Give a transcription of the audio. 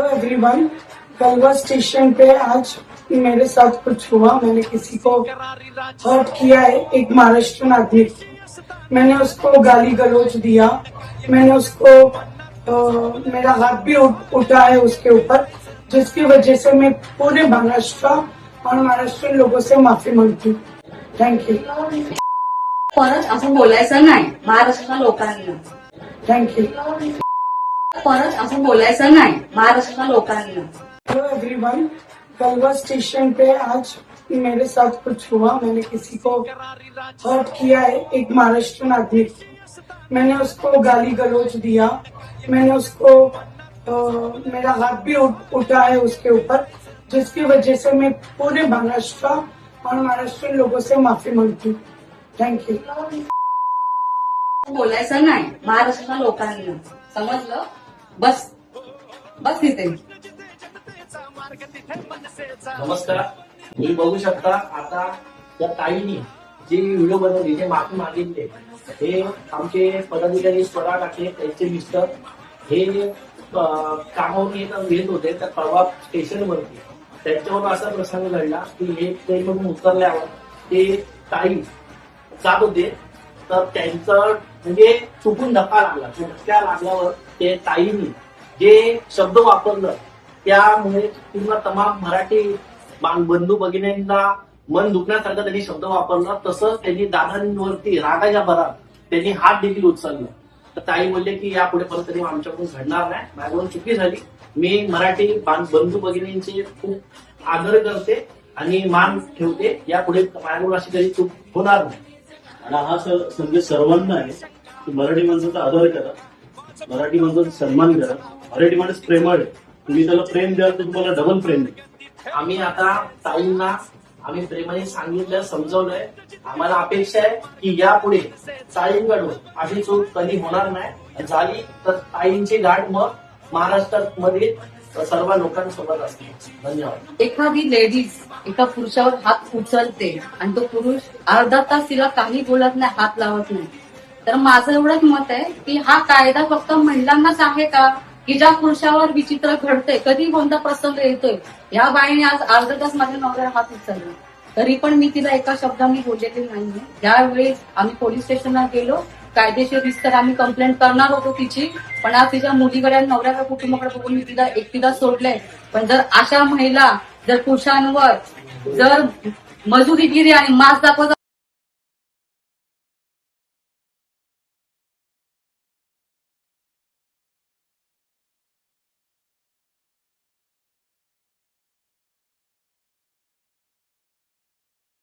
Hello everyone Kalwa station पे आज मेरे साथ कुछ हुआ। मैंने किसी को हर्ट किया है। एक महाराष्ट्र आदमी। मैंने उसको गाली गलोच दिया। मैंने उसको अ, मेरा हाथ भी उठ, उठा है उसके ऊपर जिसकी वजह से मैं पूरे महाराष्ट्र और महाराष्ट्र लोगों से माफ़ी मांगती हूँ। थैंक यू परत असं बोलायचं नाही. महाराष्ट्राच्या लोकांना. थैंक यू परत असं बोलायचं नाही. महाराष्ट्राच्या लोकांना. हेलो एवरीवन स्टेशन पे आज मेरे साथ कुछ हुआ. मैंने किसी को हर्ट किया है एक महाराष्ट्र आदमी मैंने उसको गाली गलौज दिया। मैंने उसको अ, मेरा हाथ भी उठ, उठा है उसके ऊपर जिसकी वजह से मैं पूरे महाराष्ट्र और महाराष्ट्र लोगों से माफ़ी मांगती हूँ। थैंक यू बोलायचं नाही. महाराष्ट्राच्या लोकांना. समजलं? बस. बस तिथे नमस्कार. तुम्ही बघू शकता आता त्या ताईनी जे व्हिडिओ बनवले जे माफी मागितले हे आमचे पदाधिकारी स्वरा टाके त्यांचे मिस्टर हे कामावर येत होते त्या कळवा स्टेशनवरती. त्यांच्यावर असा प्रसंग घडला की हे ट्रेनमधून उतरल्यावर ते ताई जात होते. तर त्यांचं म्हणजे चुकून धक्का लागला. तो धक्का लागल्यावर ते ताईनी जे शब्द वापरलं त्यामुळे पूर्ण तमाम मराठी बंधू भगिनींना मन दुखण्यासारखं त्यांनी शब्द वापरला. तसंच त्यांनी दादांवरती रागाच्या भरात त्यांनी हात देखील उचलला. तर ताई बोलले की यापुढे परत तरी आमच्याकडून घडणार नाही. माझ्याकडून चुकी झाली. मी मराठी बंधू भगिनींचे खूप आदर करते आणि मान ठेवते. यापुढे माझ्याकडून अशी तरी चूक होणार नाही. आणि हा संदेश सर्वांना आहे. की मराठी माणसाचा आदर करा. मराठी माणसाचा सन्मान करा. मराठी माणूस प्रेमळ आहे. तुम्ही त्याला प्रेम द्याल तर तुम्हाला डबल प्रेम देईल आम्ही आता ताईंना आम्ही प्रेमाने सांगितलं समजवलंय. आम्हाला अपेक्षा आहे की यापुढे ताईंकडून अशी चूक कधी होणार नाही. झाली तर ताईंची गाठ मग महाराष्ट्रामध्ये सर्व लोकांसोबत असते. धन्यवाद. एखादी लेडीज एका पुरुषावर हात उचलते आणि तो पुरुष अर्धा तास तिला काही बोलत नाही हात लावत नाही. तर माझं एवढंच मत आहे की हा कायदा फक्त महिलांनाच आहे का? की ज्या पुरुषावर विचित्र घडते कधी कोणता प्रसंग येतोय या बाईने आज अर्धा तास माझ्या नवऱ्याला हात उचलला. तरी पण मी तिला एका शब्दाने बोललेली नाहीये. त्यावेळेस आम्ही पोलीस स्टेशनला गेलो कायदेशीर रिस्तर आम्ही कंप्लेंट करणार होतो तिची पण आज तिच्या मुलीकडे आणि नवऱ्याच्या कुटुंबाकडे बघून मी तिला एकटीला सोडलंय. पण जर अशा महिला जर पुरुषांवर जर मजुरीगिरी आणि मास दाखवत